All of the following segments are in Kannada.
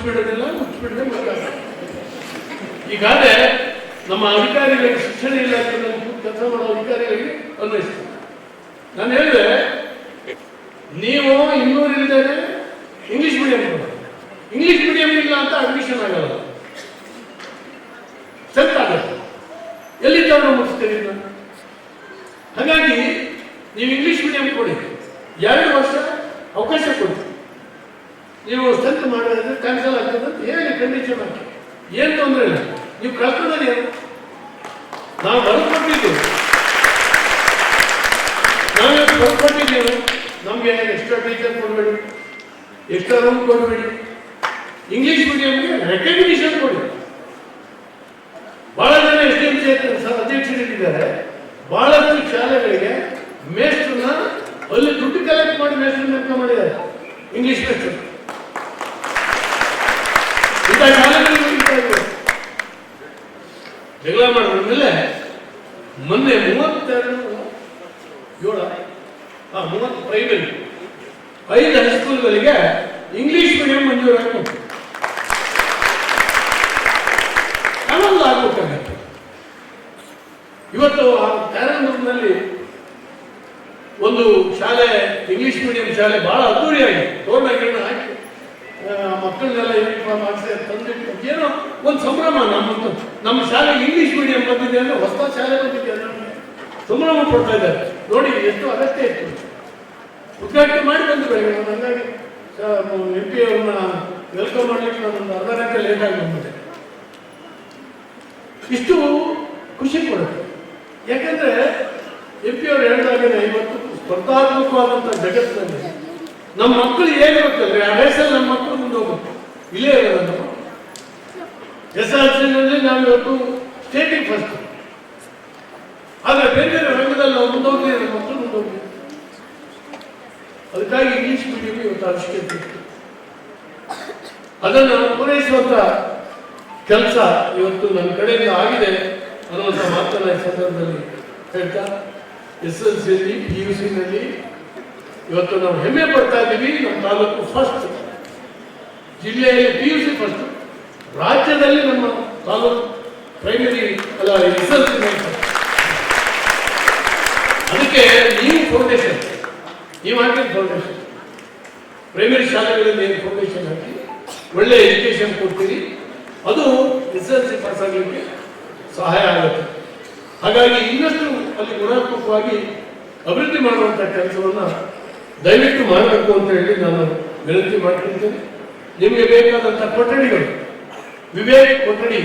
ಮುಚ್ಚಿಬಿಡೋದಿಲ್ಲ ಮುಚ್ಚಿಬಿಡದೆ ಮಾತಾಡ ಈಗಾಗಲೇ ನಮ್ಮ ಅಧಿಕಾರಿಗಳಿಗೆ ಶಿಕ್ಷಣ ಇಲಾಖೆಯಲ್ಲಿ ಕೆಲಸ ಮಾಡೋ ಅಧಿಕಾರಿಗಳಿಗೆ ಅನ್ವಯಿಸ್ತಾರೆ ನಾನು ಹೇಳಿದೆ, ನೀವು ಇನ್ನೂರು ಇಲ್ಲದೆ ಇಂಗ್ಲಿಷ್ ಮೀಡಿಯಂ ಇಂಗ್ಲಿಷ್ ಮೀಡಿಯಂ ಇಲ್ಲ ಅಂತ ಅಡ್ಮಿಷನ್ ಆಗಲ್ಲ. ಸೆಟ್ ಆಗುತ್ತೆ. ಎಲ್ಲಿ ತಗೊಂಡು ಮುಗಿಸ್ತೀರಿ? ಹಾಗಾಗಿ ನೀವು ಇಂಗ್ಲಿಷ್ ಮೀಡಿಯಂ ಕೊಡಿ. ಎರಡು ವರ್ಷ ಅವಕಾಶ ಕೊಡಿ. ನೀವು ಸಂತೆ ಮಾಡಿದ್ರೆ ಕ್ಯಾನ್ಸಲ್ ಆಗ್ತದೆ ಹೇಳಿ ಕಂಡೀಷನ್ ಹಾಕಿ. ಏನು ತೊಂದರೆ ಇಲ್ಲ. ನೀವು ಕಳ್ಕೊಂಡ್ರೆ ಏನು? ನಾವು ಬರ್ಕೊಟ್ಟಿದ್ದೀವಿ ನಾವೇ ನಮಗೆ ಎಕ್ಸ್ಟ್ರಾ ಟೀಚರ್ ಕೊಡಬೇಡಿ. ಎಕ್ಸ್ಟ್ರಾ ರೂಮ್ ಕೊಡಬೇಡಿ. ಇಂಗ್ಲಿಷ್ ಮೀಡಿಯಂಗೆ ರೆಕಗ್ನಿಷನ್ ಕೊಡಿ ಬಹಳ ಜನ ಎಸ್ ಡಿ ಎಂ ಸಿ ಅಧ್ಯಕ್ಷರಿದ್ದಾರೆ ಬಹಳಷ್ಟು ಶಾಲೆಗಳಿಗೆ ಮೇಸ್ಟ್ರನ್ನ ಅಲ್ಲಿ ದುಡ್ಡು ಕಲೆಕ್ಟ್ ಮಾಡಿ ಮೇಸ್ಟ್ರ ನೇಮಕ ಮಾಡಿದ್ದಾರೆ ಇಂಗ್ಲಿಷ್ ಮೇಸ್ಟ್ರು ಇಂಥ ಶಾಲೆಗಳಿಗೆ ಇಂಥ ಇವೆ. ಜಗಳ ಮಾಡಿದ್ಮೇಲೆ ಮೊನ್ನೆ ಮೂವತ್ತೆರಡು ಏಳ ಹಾ ಪ್ರೈಮರಿ ಐದು ಹೈಸ್ಕೂಲ್ಗಳಿಗೆ ಇಂಗ್ಲಿಷ್ ಮೀಡಿಯಂ ಮಂಜೂರಾಗಿ ಕನ್ನಡ ಆಗ್ಬೇಕಾಗತ್ತೆ ಇವತ್ತು ಆ ಕ್ಯಾರಂಡೂರ್ನಲ್ಲಿ ಒಂದು ಶಾಲೆ ಇಂಗ್ಲಿಷ್ ಮೀಡಿಯಂ ಶಾಲೆ ಬಹಳ ಅದ್ದೂರಿಯಾಗಿ ಗೌರ್ಮೆಂಟ್ ಹಾಕಿ ಮಕ್ಕಳನ್ನೆಲ್ಲ ಯೂನಿಫಾರ್ಮ್ ಹಾಕಿಸಿ ತಂದಿಟ್ಟು ಏನೋ ಒಂದು ಸಂಭ್ರಮ ನಮ್ಮ ನಮ್ಮ ಶಾಲೆ ಇಂಗ್ಲಿಷ್ ಮೀಡಿಯಂ ಬಂದಿದೆ ಅಂದ್ರೆ ಹೊಸ ಶಾಲೆ ಬಂದಿದೆ ಅಂದ್ರೆ ಸಂಭ್ರಮ ಪಡ್ತಾ ಇದ್ದಾರೆ. ನೋಡಿ, ಎಷ್ಟು ಅಗತ್ಯ ಇತ್ತು. ಉದ್ಘಾಟನೆ ಮಾಡಿ ಬಂದು ಬೆಳಗ್ಗೆ ಎಂ ಪಿ ಅವ್ರನ್ನ ವೆಲ್ಕಮ್ ಮಾಡಲಿಕ್ಕೆ ನಾನೊಂದು ಅರ್ಧ ಗಂಟೆ ಲೇಟ್ ಆಗಿ ಬಂದ್ಬಿಟ್ಟೆ ಇಷ್ಟು ಖುಷಿ ಕೊಡುತ್ತೆ. ಯಾಕಂದ್ರೆ ಎಂ ಪಿ ಅವ್ರು ಹೇಳಿದಾಗೇನೆ ಇವತ್ತು ಸ್ಪರ್ಧಾತ್ಮಕವಾದಂಥ ಜಗತ್ತಿನಲ್ಲಿ ನಮ್ಮ ಮಕ್ಕಳು ಏನು ಗೊತ್ತಂದ್ರೆ ಆ ವಯಸ್ಸಲ್ಲಿ ನಮ್ಮ ಮಕ್ಕಳು ಮುಂದೆ ಹೋಗ್ಬೇಕು ಇಲ್ಲೇ ಇರೋದು. ಎಸ್ ಸಿ ಸಿನಲ್ಲಿ ನಾವು ಇವತ್ತು ಸ್ಟೇಟಿಂಗ್ ಫಸ್ಟ್ ಆದ್ರೆ ಬೇರೆ ಬೇರೆ ರಂಗದಲ್ಲಿ ನಾವು ಮುಂದೋಗಿ ನಮ್ಮ ಮಕ್ಕಳು ಮುಂದೋಗಿ ಅದಕ್ಕಾಗಿ ಇಂಗ್ಲಿಷ್ ಮೀಡಿಯಂ ಇವತ್ತು ಅವಶ್ಯಕತೆ ಇತ್ತು. ಅದನ್ನು ಪೂರೈಸುವಂತ ಕೆಲಸ ಇವತ್ತು ನನ್ನ ಕಡೆಯಿಂದ ಆಗಿದೆ ಅನ್ನುವಂಥ ಮಾತನ್ನ ಈ ಸಂದರ್ಭದಲ್ಲಿ ಹೇಳ್ತಾ, ಎಸ್ ಎಲ್ ಸಿಯಲ್ಲಿ ಪಿ ಯು ಸಿನಲ್ಲಿ ಇವತ್ತು ನಾವು ಹೆಮ್ಮೆ ಪಡ್ತಾ ಇದ್ದೀವಿ. ನಮ್ಮ ತಾಲೂಕು ಫಸ್ಟ್ ಜಿಲ್ಲೆಯಲ್ಲಿ ಪಿ ಯು ಸಿ ಫಸ್ಟ್ ರಾಜ್ಯದಲ್ಲಿ ನಮ್ಮ ತಾಲೂಕು ಪ್ರೈಮರಿ ಅಲ್ಲ, ಎಸ್ ಎಲ್ ಸಿ ಅದಕ್ಕೆ ನೀವು ಫೌಂಡೇಶನ್ ನೀವು ಹಾಕಿದ ಫೌಂಡೇಶನ್ ಪ್ರೈಮರಿ ಶಾಲೆಗಳಲ್ಲಿ ಏನು ಫೌಂಡೇಶನ್ ಹಾಕಿ, ಒಳ್ಳೆ ಎಜುಕೇಶನ್ ಕೊಡ್ತೀರಿ, ಅದು ಎಸ್ ಎಲ್ ಪಾಸ್ ಆಗಲಿಕ್ಕೆ ಸಹಾಯ ಆಗುತ್ತೆ. ಹಾಗಾಗಿ ಇನ್ನಷ್ಟು ಅಲ್ಲಿ ಗುಣಾತ್ಮಕವಾಗಿ ಅಭಿವೃದ್ಧಿ ಮಾಡುವಂಥ ಕೆಲಸವನ್ನು ದಯವಿಟ್ಟು ಮಾಡಬೇಕು ಅಂತ ಹೇಳಿ ನಾನು ವಿನಂತಿ ಮಾಡ್ಕೊಳ್ತೇನೆ. ನಿಮಗೆ ಬೇಕಾದಂಥ ಕೊಠಡಿಗಳು. ವಿವೇಕ್ ಕೊಠಡಿ,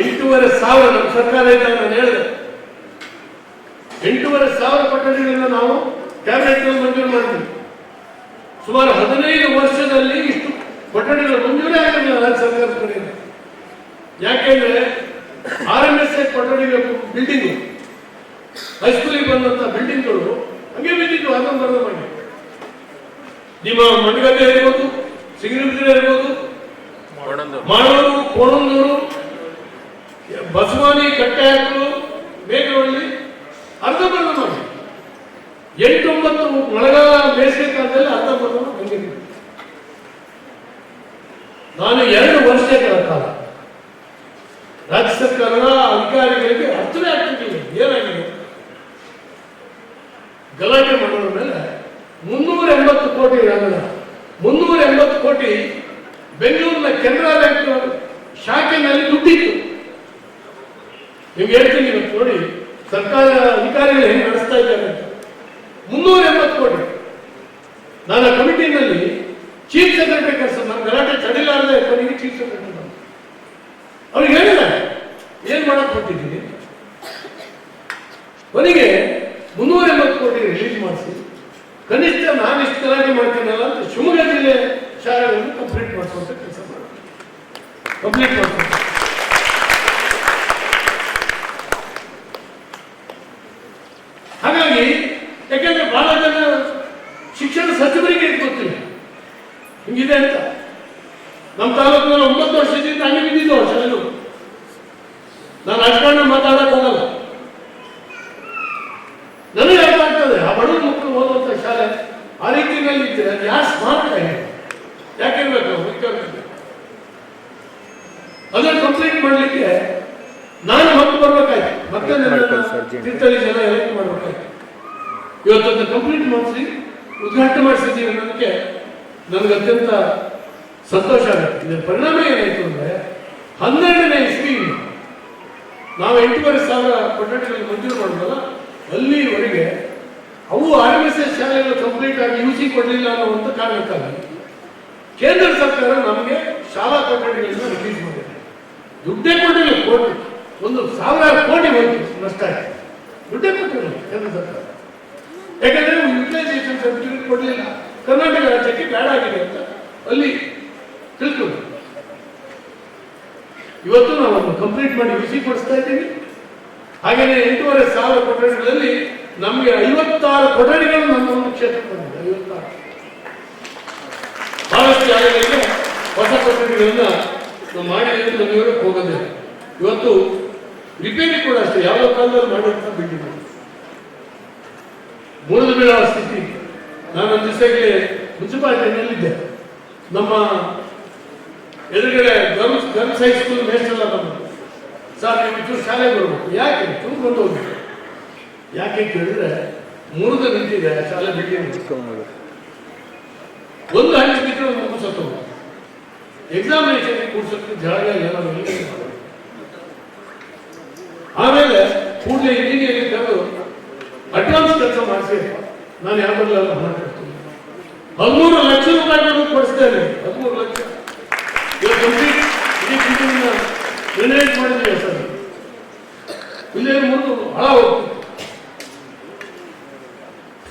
ಎಂಟೂವರೆ ಸಾವಿರ, ನಮ್ಮ ಸರ್ಕಾರದಿಂದ ನಾನು ಹೇಳಿದೆ. ಎಂಟೂವರೆ ಸಾವಿರ ಕೊಠಡಿಗಳನ್ನ ನಾವು ಕ್ಯಾಬಿನೆಟ್ ಮಂಜೂರು ಮಾಡಿದ್ವಿ ಸುಮಾರು ಹದಿನೈದು ವರ್ಷದಲ್ಲಿ ಇಷ್ಟು ಕೊಠಡಿಗಳು ಮಂಜೂರೇ ಆಗಿರಲಿಲ್ಲ ರಾಜ್ಯ ಸರ್ಕಾರದ ಕಡೆಯಿಂದ. ಯಾಕೆಂದ್ರೆ ಆರ್ ಎಂ ಎಸ್ ಐ ಕೊಠಡಿಗಳ ಬಿಲ್ಡಿಂಗ್ ಹೈಸ್ಕೂಲಿಗೆ ಬಂದಂತ ಬಿಲ್ಡಿಂಗ್ಗಳು ಹಂಗೆ ಬಿದ್ದಿದ್ದು ಬರೋದು ಮಾಡಿ ನಿಮ್ಮ ಮಂಡಗದ್ದೆ ಇರ್ಬೋದು ಸಿಂಗರಿಬಿದ್ರೆ ಇರ್ಬೋದು ಮಾಡೂರು ಕೋಣಂದೂರು ಬಸವಾನಿ ಕಟ್ಟೆ ಹಾಕಲು ಬೇಸಿಗೆ ಕಾಲದಲ್ಲಿ ಅರ್ಧ ಹಂಗೆ ಬಿದ್ದು. ನಾನು ಎರಡು ವರ್ಷಗಳ ಕಾಲ ರಾಜ್ಯ ಸರ್ಕಾರದ ಅಧಿಕಾರಿಗಳಿಗೆ ಅರ್ಥವೇ ಆಗ್ತಿರ್ಲಿಲ್ಲ ಏನಾಗಿದೆ? ಗಲಾಟೆ ಮಾಡೋದ್ರ ಮೇಲೆ ಮುನ್ನೂರ ಎಂಬತ್ತು ಕೋಟಿ ಹಣ ಮುನ್ನೂರ ಎಂಬತ್ತು ಕೋಟಿ ಬೆಂಗಳೂರಿನ ಕೆನರಾ ಬ್ಯಾಂಕ್ ಶಾಖೆನಲ್ಲಿ ದುಡ್ಡಿತ್ತು. ನಿಮ್ಗೆ ಹೇಳ್ತೀನಿ ನೋಡಿ, ಸರ್ಕಾರ ಅಧಿಕಾರಿಗಳು ಹೆಂಗೆ ನಡೆಸ್ತಾ ಇದ್ದಾರೆ ಅಂತ ಮುನ್ನೂರ ಎಂಬತ್ತು ಕೋಟಿ ನಾನು ಆ ಕಮಿಟಿನಲ್ಲಿ ಚೀಫ್ ಸೆಕ್ರೆಟರಿ ಕೆಲಸ ನಾನು ಗಲಾಟೆ ತಡಿಲಾರದೆ ಕೊನೆಗೆ ಚೀಫ್ ಸೆಕ್ರೆಟರಿ ಬಂದೆ. ಅವ್ರಿಗೆ ಹೇಳಿದೆ ಏನ್ ಮಾಡಕ್ ಕೊಟ್ಟಿದ್ದೀನಿ ಕೊನೆಗೆ ಮುನ್ನೂರ ಎಂಬತ್ತು ಕೋಟಿ ರಿಲೀಸ್ ಮಾಡಿಸಿ ಕನಿಷ್ಠ ನಾನು ಇಷ್ಟು ಗಲಾಟೆ ಮಾಡ್ತೀನಲ್ಲ ಅಂತ ಶಿವಮೊಗ್ಗ ಜಿಲ್ಲೆ ಶಾಲೆಗಳನ್ನು ಕಂಪ್ಲೀಟ್ ಮಾಡಿಸುವಂತ ಕೆಲಸ ಮಾಡಿ ಮಾಡಿಸುವಂತ ಹಾಗಾಗಿ, ಯಾಕೆಂದ್ರೆ ಬಹಳ ಜನ ಶಿಕ್ಷಣ ಸಚಿವರಿಗೆ ಗೊತ್ತಿಲ್ಲ. ಹಿಂಗಿದೆ ಅಂತ. ನಮ್ಮ ತಾಲೂಕಿನಲ್ಲಿ ಒಂಬತ್ತು ವರ್ಷದಿಂದ ಹಂಗೆ ಬಿದ್ದಿದ್ದು ಶಾಲೆಗಳು ನಾನು ರಾಜಕಾರಣ ಮಾತಾಡಕ್ ಹೋಗಲ್ಲ. ನನಗೆ ಅರ್ಥ ಆಗ್ತದೆ, ಆ ಬಡವರು ಮಕ್ಕಳು ಓದುವಂತ ಶಾಲೆ ಆ ರೀತಿಯಲ್ಲಿ ಇದ್ರೆ ಅದು ಯಾರು ಸ್ಮಾರ್ಟ್ ಆಗಿದೆ ಯಾಕೆ ಮಾಡಲಿಕ್ಕೆ ನಾನು ಮತ್ತೆ ಬರ್ಬೇಕಾಯ್ತು. ಮತ್ತೆ. ತೀರ್ಥಹಳ್ಳಿ ಜನ ಎಲೆಕ್ಟ್ ಮಾಡ್ಬೇಕಾಯ್ತು. ಇವತ್ತನ್ನು ಕಂಪ್ಲೀಟ್ ಮಾಡಿಸಿ ಉದ್ಘಾಟನೆ ಮಾಡಿಸಿದ್ದೀವಿ ಅನ್ನೋದಕ್ಕೆ ನನಗೆ ಅತ್ಯಂತ ಸಂತೋಷ ಆಗುತ್ತೆ. ಇದರ ಪರಿಣಾಮ ಏನಾಯ್ತು ಅಂದ್ರೆ ಹನ್ನೆರಡನೇ ಇಸ್ವಿ ನಾವು ಎಂಟೂವರೆ ಸಾವಿರ ಕೊಠಡಿಗಳನ್ನು ಮಂಜೂರು ಮಾಡಿದ್ವಲ್ಲ ಅಲ್ಲಿವರೆಗೆ ಅವು ಆರ್ ಎಸ್ ಎಸ್ ಶಾಲೆಗಳು ಕಂಪ್ಲೀಟ್ ಆಗಿ ಯು ಸಿ ಕೊಡಲಿಲ್ಲ ಅನ್ನುವಂಥ ಕಾರಣಕ್ಕಾಗಿ ಕೇಂದ್ರ ಸರ್ಕಾರ ನಮಗೆ ಶಾಲಾ ಕೊಠಡಿಗಳನ್ನು ರಿಲೀಸ್ ಮಾಡಿದೆ. ದುಡ್ಡೇ ಕೊಟ್ಟಿಲ್ಲ ಕೋಟಿ. ಒಂದು ಸಾವಿರಾರು ಕೋಟಿ ಹೋಯ್ತು ನಷ್ಟ ಆಯ್ತು. ದುಡ್ಡೇ ಕೊಟ್ಟಿಲ್ಲ ಕೇಂದ್ರ ಸರ್ಕಾರ. ಯಾಕಂದ್ರೆ ಯುಟಿಲೈಸೇಷನ್ ಸರ್ಟಿಫಿಕೇಟ್ ಕೊಡಲಿಲ್ಲ. ಕರ್ನಾಟಕ ರಾಜ್ಯಕ್ಕೆ ಬೇಡ ಆಗಿದೆ ಅಂತ ಅಲ್ಲಿ ತಿಳ್ಕೊಂಡು ಇವತ್ತು ನಾವು ಅದನ್ನು ಕಂಪ್ಲೀಟ್ ಮಾಡಿ ವಿಸಿ ಪಡಿಸ್ತಾ ಇದ್ದೀವಿ. ಹಾಗೆಯೇ ಎಂಟೂವರೆ ಸಾವಿರ ಕೊಠಡಿಗಳಲ್ಲಿ ನಮಗೆ ಐವತ್ತಾರು ಕೊಠಡಿಗಳು ನಮ್ಮ ಒಂದು ಕ್ಷೇತ್ರಕ್ಕೆ ಬಂದಿದೆ ಐವತ್ತಾರು. ಬಹಳಷ್ಟು ಜಾಗಗಳಿಗೆ ಹೊಸ ಕೊಠಡಿಗಳನ್ನ ನಾವು ಅಂತ ನಮಗೆ ಹೋಗೋದೇ ಇವತ್ತು ರಿಪೇರಿ ಕೂಡ ಅಷ್ಟೇ ಯಾವ ಕಾಲದಲ್ಲಿ ಮಾಡಿರ್ತಾ ಬಿಟ್ಟಿದೆ. ಮುರಿದು ಬೀಳುವ ಸ್ಥಿತಿ. ನಾನು ದಿವಸಕ್ಕೆ ಮುನ್ಸಿಪಾಲಿಟಿನಲ್ಲಿದ್ದೆ ನಮ್ಮ ಎದುರುಗಡೆ ಗರ್ಲ್ಸ್ ಗರ್ಲ್ಸ್ ಹೈಸ್ಕೂಲ್ ಎಲ್ಲ ಬಂದರು. ಸರ್ ನೀವು ಚೂರು ಶಾಲೆಗೆ ಬರ್ಬೇಕು. ಯಾಕೆ? ಚೂರು ಬಂದು ಹೋಗ್ಬೇಕು ಯಾಕೆ ಕೇಳಿದ್ರೆ ಮುರಿದು ನಿಂತಿದೆ, ಶಾಲೆ ಬಿಟ್ಟಿದೆ. ಒಂದು ಹಂಚು ಬಿಟ್ಟರೆ ಒಂದು ಮಗು ಸತ್ತು ಎಕ್ಸಾಮಿನೇಷನ್ ಕೂಡ್ಸೋಕ್ಕೆ ಜಾಗ ಎಲ್ಲಿ? ಆಮೇಲೆ ಕೂಡಲೇ ಇಂಜಿನಿಯರಿಂಗ್ ಕರೆದು ಅಡ್ವಾನ್ಸ್ ಕೆಲಸ ಮಾಡಿಸಿ. ನಾನು ಯಾವಾಗಲೂ ಹಣ ಮಾತಾಡ್ತೀನಿ ಹದಿಮೂರು ಲಕ್ಷ ರೂಪಾಯಿಗಳು ಕೊಡಿಸ್ತೇನೆ. ಹದಿಮೂರು ಲಕ್ಷ. ಸರ್.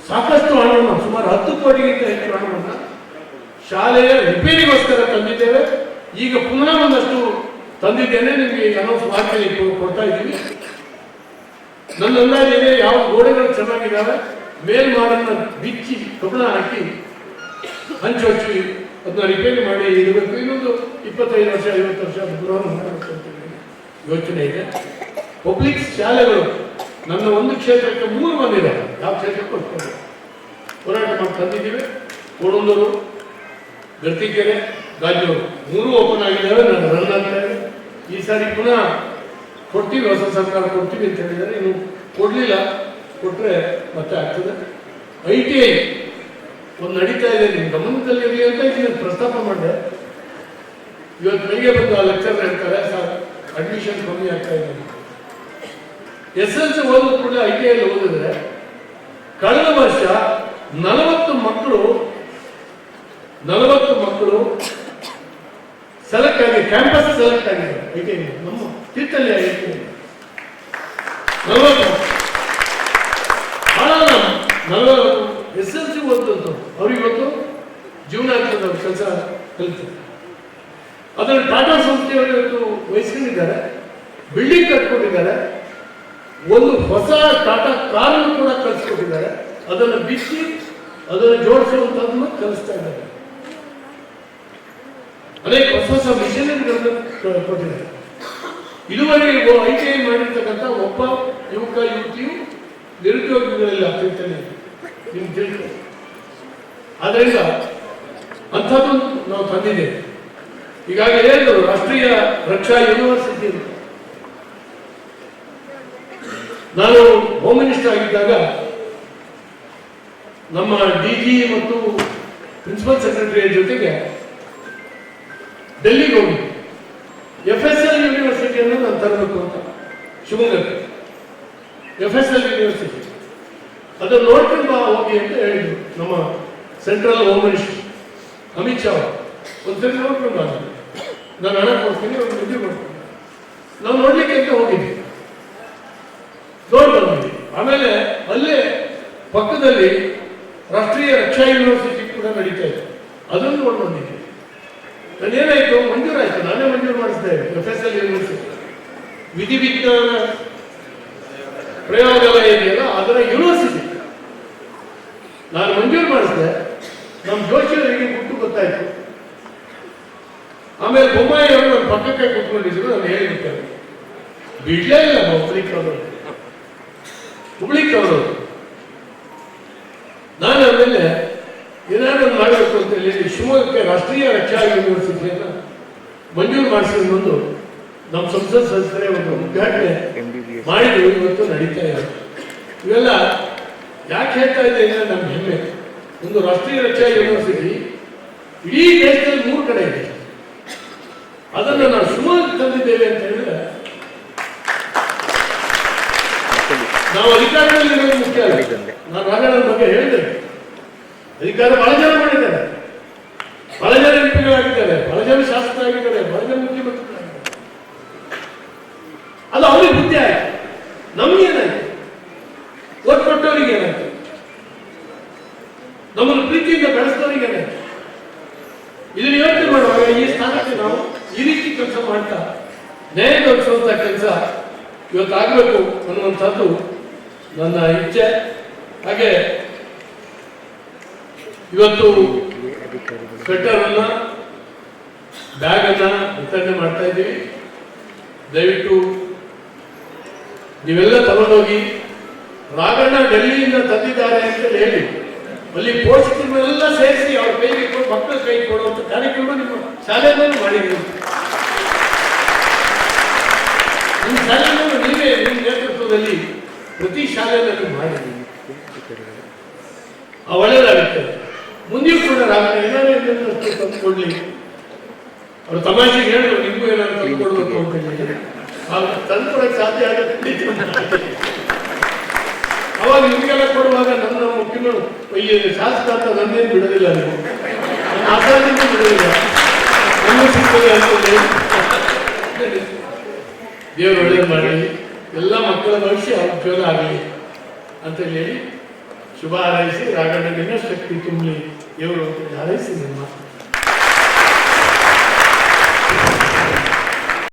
ಸಾಕಷ್ಟು ಹಣವನ್ನು ಸುಮಾರು ಹತ್ತು ಕೋಟಿಗಿಂತ ಹೆಚ್ಚು ಹಣವನ್ನು ಶಾಲೆಯ ರಿಪೇರಿಗೋಸ್ಕರ ತಂದಿದ್ದೇವೆ. ತಂದಿದ್ದೇನೆ, ನಿಮಗೆ ಅನೌನ್ಸ್ ಮಾಡ್ತೀನಿ ಕೊಡ್ತಾ ಇದ್ದೀವಿ ನನ್ನ ಇದೆ ಯಾವ ಗೋಡೆಗಳು ಚೆನ್ನಾಗಿದ್ದಾವೆ ಮೇಲ್ಮಾಡನ್ನ ಬಿಚ್ಚಿ ಕಬ್ಬಣ ಹಾಕಿ ಹಂಚು ಹಚ್ಚಿ ಅದನ್ನ ರಿಪೇರಿ ಮಾಡಿ ಇಡಬೇಕು. ಇನ್ನೊಂದು ಇಪ್ಪತ್ತೈದು ವರ್ಷ, ಐವತ್ತು ವರ್ಷ ಅಂತ ಯೋಚನೆ ಇದೆ. ಪಬ್ಲಿಕ್ ಶಾಲೆಗಳು, ನನ್ನ ಒಂದು ಕ್ಷೇತ್ರಕ್ಕೆ ಮೂರು ಬಂದಿದೆ. ಯಾವ ಕ್ಷೇತ್ರಕ್ಕೂ ಹೋರಾಟ ಮಾಡಿ ತಂದಿದ್ದೀವಿ. ಕೋಡಂದೂರು, ಗರ್ತಿಕೆರೆ, ಗಾಜೂರು. ಮೂರು ಓಪನ್ ಆಗಿದ್ದಾವೆ. ನನ್ನ ರನ್ ಆಗ್ತಾ ಇದೆ ಈ ಸಾರಿ ಪುನಃ ಕೊಟ್ಟಿವಿ ಹೊಸ ಸರ್ಕಾರ ಕೊಡ್ತೀವಿ ಅಂತ ಹೇಳಿದರೆ ಇನ್ನು ಕೊಡಲಿಲ್ಲ. ಕೊಟ್ಟರೆ ಮತ್ತೆ ಆಗ್ತದೆ. ಐ ಟಿ ಐ ಒಂದು ನಡೀತಾ ಇದೆ. ನಿಮ್ಮ ಗಮನದಲ್ಲಿ ಇರಲಿ ಅಂತ ಇಲ್ಲಿ ಪ್ರಸ್ತಾಪ ಮಾಡಿದೆ. ಇವತ್ತು ಬೆಳಿಗ್ಗೆ ಬಂದು ಆ ಲೆಕ್ಚರ್ ಹೇಳ್ತಾರೆ, ಸರ್ ಅಡ್ಮಿಷನ್ ಕಮ್ಮಿ ಆಗ್ತಾ ಇದೆ ಎಸ್ ಎಲ್ ಸಿ ಓದಿದ ಕೂಡ ಐ ಟಿ ಐಲಿ ಓದಿದ್ರೆ ಕಳೆದ ವರ್ಷ ನಲವತ್ತು ಮಕ್ಕಳು ನಲವತ್ತು ಮಕ್ಕಳು ಸೆಲೆಕ್ಟ್ ಆಗಿ ಕ್ಯಾಂಪಸ್ ಸೆಲೆಕ್ಟ್ ಆಗಿದೆ ಐ ನಮ್ಮ ತೀರ್ಥಲ್ಲಿ ಐ ಟಿ ಐ ನಲವತ್ತು ಭಾಳ ನಲವತ್ತು ಎಸ್ ಎಲ್ ಸಿ ಓದಿದ್ದು ಅವ್ರು ಇವತ್ತು ಜೀವನ ಆಗ್ತದೆ ಕೆಲಸ ಕಲಿತು. ಅದರಲ್ಲಿ ಟಾಟಾ ಸಂಸ್ಥೆಯವರು ಇವತ್ತು ವಹಿಸ್ಕೊಂಡಿದ್ದಾರೆ. ಬಿಲ್ಡಿಂಗ್ ಕಟ್ಕೊಂಡಿದ್ದಾರೆ. ಒಂದು ಹೊಸ ಟಾಟಾ ಕಾರನ್ನು ಕೂಡ ಕಲಿಸ್ಕೊಟ್ಟಿದ್ದಾರೆ ಅದನ್ನು ಬಿಸಿ ಅದನ್ನು ಜೋಡಿಸುವಂಥದ್ದನ್ನು ಕಲಿಸ್ತಾ ಇದ್ದಾರೆ. ಅನೇಕ ಹೊಸ ಹೊಸ ಮಿಷನರಿಗಳನ್ನು ಕೊಟ್ಟಿದ್ದಾರೆ ಇದುವರೆಗೆ ಐ ಟಿ ಐ ಮಾಡಿರ್ತಕ್ಕಂಥ ಒಬ್ಬ ಯುವಕ, ಯುವತಿಯು ನಿರುದ್ಯೋಗಿಗಳಲ್ಲ ತೀರ್ಥಹಳ್ಳಿ ನಿಮ್ಗೆ ತಿಳ್ಕೊ. ಆದ್ದರಿಂದ ಅಂಥದ್ದು ನಾವು ತಂದಿದ್ದೇವೆ ಈಗಾಗಲೇ ಹೇಳಿದ್ರು, ರಾಷ್ಟ್ರೀಯ ರಕ್ಷಾ ಯೂನಿವರ್ಸಿಟಿ. ನಾನು ಹೋಮ್ ಮಿನಿಸ್ಟರ್ ಆಗಿದ್ದಾಗ ನಮ್ಮ ಡಿ ಜಿ ಮತ್ತು ಪ್ರಿನ್ಸಿಪಲ್ ಸೆಕ್ರೆಟರಿಯ ಜೊತೆಗೆ ಡೆಲ್ಲಿಗೆ ಹೋಗಿ. ಎಫ್ ಎಸ್ ಎಲ್ ಯೂನಿವರ್ಸಿಟಿಯನ್ನು ನಾನು ತರಬೇಕು ಅಂತ. Shivamogga F S L university ಅದನ್ನು ನೋಡ್ಕೊಂಡು ಬಾ ಹೋಗಿ ಅಂತ ಹೇಳಿದ್ರು ನಮ್ಮ central home minister Amit Shah ಒಂದ್ಸರಿ ನೋಡ್ಕೊಂಡು ಬಾ ನಾನು ಹಣ ಕೊಡ್ತೀನಿ ಒಂದು ನಿಧಿ ಕೊಡ್ತೀನಿ ನಾವು ನೋಡ್ಲಿಕ್ಕೆ ಅಂತ ಹೋಗಿದ್ವಿ ನೋಡಿ ಆಮೇಲೆ ಅಲ್ಲೇ ಪಕ್ಕದಲ್ಲಿ ರಾಷ್ಟ್ರೀಯ ರಕ್ಷಾ ಯೂನಿವರ್ಸಿಟಿ ಕೂಡ ನಡೀತಾ ಇದೆ. ಅದನ್ನು ನೋಡಿ ನಾನೇನಾಯ್ತು ಮಂಜೂರಾಯ್ತು ನಾನೇ ಮಂಜೂರು ಮಾಡಿಸಿದೆ. ಪ್ರೊಫೆಸರ್ ವಿಧಿ ವಿಜ್ಞಾನ ಯೂನಿವರ್ಸಿಟಿ ಪ್ರಯೋಗಾಲಯ ಇದೆಯಲ್ಲ ಅದರ ಯೂನಿವರ್ಸಿಟಿ ನಾನು ಮಂಜೂರು ಮಾಡಿಸಿದೆ. ನಮ್ಮ ಜೋಶಿಯವರಿಗೆ ಗುಟ್ಟು ಗೊತ್ತಾಯ್ತು. ಆಮೇಲೆ ಬೊಮ್ಮಾಯಿ ಅವರು ನನ್ನ ಪಕ್ಕಕ್ಕೆ ಕೂತ್ಕೊಂಡಿದ್ರು, ನಾನು ಹೇಳಿಬಿಟ್ಟೆ ಬಿಡ್ಲೇ ಇಲ್ಲ ಹುಬ್ಳಿಕ್ ಅವರು. ಹುಬ್ಳಿಕ್ ಅವರು. ನಾನು ಆಮೇಲೆ ಏನಾದ್ರು ಮಾಡಬೇಕು ಅಂತ ಹೇಳಿ ಶಿವಮೊಗ್ಗಕ್ಕೆ ರಾಷ್ಟ್ರೀಯ ರಕ್ಷಾ ಯೂನಿವರ್ಸಿಟಿಯನ್ನು ಮಂಜೂರು ಮಾಡಿಸಿಕೊಂಡು ಬಂದು ನಮ್ಮ ಸಂಸತ್ ಸದಸ್ಯರೇ ಒಂದು ಉದ್ಘಾಟನೆ ಮಾಡಿದ್ರು ಇವತ್ತು ನಡೀತಾ ಇದೆ. ಇವೆಲ್ಲ ಯಾಕೆ ಹೇಳ್ತಾ ಇದೆ ಅಂದರೆ ನಮ್ಮ ಹೆಮ್ಮೆ. ಒಂದು ರಾಷ್ಟ್ರೀಯ ರಕ್ಷಾ ಯೂನಿವರ್ಸಿಟಿ ಇಡೀ ದೇಶದಲ್ಲಿ ಮೂರು ಕಡೆ ಇದೆ. ಅದನ್ನು ನಾವು ಶಿವಮೊಗ್ಗ ತಂದಿದ್ದೇವೆ ಅಂತ ಹೇಳಿದ್ರೆ ನಾವು ಅಧಿಕಾರದಲ್ಲಿ ಮುಖ್ಯ. ನಾನು ರಾಘವನ ಬಗ್ಗೆ ಹೇಳಿದ್ದೇನೆ. ಅಧಿಕಾರ ಬಹಳ ಜನ ಮಾಡಿದ್ದಾರೆ. ಬಹಳ ಜನ ಎಂಪಿಗಳಾಗಿದ್ದಾರೆ ಬಹಳ ಜನ ಶಾಸಕರಾಗಿದ್ದಾರೆ ಬಹಳ ಜನ ಮುಖ್ಯಮಂತ್ರಿಗಳಾಗಿದ್ದಾರೆ ಅದು ಅವ್ರಿಗೆ ಬುದ್ಧಿ ಆಯ್ತು. ನಮ್ಗೇನಾಯ್ತು ಓಟ್ ಕೊಟ್ಟವರಿಗೆ ಏನಾಯ್ತು? ನಮ್ಮನ್ನು ಪ್ರೀತಿಯಿಂದ ಬೆಳೆಸಿದವರಿಗೆ ಇದನ್ನ ಯೋಚನೆ ಮಾಡುವಾಗ ಈ ಸ್ಥಾನಕ್ಕೆ ನಾವು ಈ ರೀತಿ ಕೆಲಸ ಮಾಡ್ತಾ, ನ್ಯಾಯ ತೋರಿಸುವಂತ ಕೆಲಸ ಇವತ್ತಾಗಬೇಕು ಅನ್ನುವಂಥದ್ದು ನನ್ನ ಇಚ್ಛೆ. ಹಾಗೆ ಇವತ್ತು ಅಧಿಕಾರಿಗಳು ಸ್ವೆಟರ್ ಅನ್ನ ಬ್ಯಾಗ್ ಅನ್ನ ವಿತರಣೆ ಮಾಡ್ತಾ ಇದ್ದೀವಿ. ದಯವಿಟ್ಟು ನೀವೆಲ್ಲ ತಗೊಂಡೋಗಿ ರಾಗಣ್ಣ ಡೆಲ್ಲಿಯಿಂದ ತಂದಿದ್ದಾರೆ ಅಂತ ಹೇಳಿ, ಅಲ್ಲಿ ಪೋಷಕರನ್ನೆಲ್ಲ ಸೇರಿಸಿ ಅವ್ರ ಕೈಗೆ ಕೊಟ್ಟು ಮಕ್ಕಳ ಕೈ ಕೊಡುವಂತ ಕಾರ್ಯಕ್ರಮ ನಿಮ್ಮ ಶಾಲೆಯಲ್ಲೂ ಮಾಡಿದ್ದೀವಿ. ನಿಮ್ಮ ಶಾಲೆಯಲ್ಲೂ ನೀವೇ ನಿಮ್ಮ ನೇತೃತ್ವದಲ್ಲಿ ಪ್ರತಿ ಶಾಲೆಯಲ್ಲೂ ಮಾಡಿದ್ದೀವಿ. ಆ ಒಳ್ಳೆಯದಾಗುತ್ತೆ. ಮುಂದೆಯೂ ಕೂಡ ರಾಘಣ್ಣ ಏನಾದ್ರು ಇನ್ನೊಂದಷ್ಟು ತಂದುಕೊಡ್ಲಿ ಅವ್ರು ತಮಾಷೆಗೆ ಹೇಳಿದ್ರು ನಿಮಗೂ ಏನಾದ್ರು ತಂದುಕೊಡ್ಬೇಕು ಅಂತ ಹೇಳಿ ಆಗ ತಂದುಕೊಡಕ್ಕೆ ಸಾಧ್ಯ ಆಗುತ್ತೆ. ಅವಾಗ ನಿಮಗೆಲ್ಲ ಕೊಡುವಾಗ ನನ್ನ ಮುಖ್ಯಮಂತ್ರಿ ಈ ಶಾಸಕ ಅಂತ ನನ್ನೇನು ಬಿಡೋದಿಲ್ಲ ನೀವು. ಆಸಾದಿಂದ ಬಿಡೋದಿಲ್ಲ. ನಮ್ಮ ಸಿಗ್ತದೆ ದೇವರು ಒಳ್ಳೇದು ಮಾಡಲಿ. ಎಲ್ಲ ಮಕ್ಕಳ ಭವಿಷ್ಯ ಉಪಯೋಗ ಆಗಲಿ ಅಂತ ಹೇಳಿ ಶುಭ ಹಾರೈಸಿ ರಾಘಣ್ಣನಿನ ಶಕ್ತಿ ತುಂಬಲಿ. ದೇವರು ಅಂತ ಹಾರೈಸಿ ನಿಮ್ಮ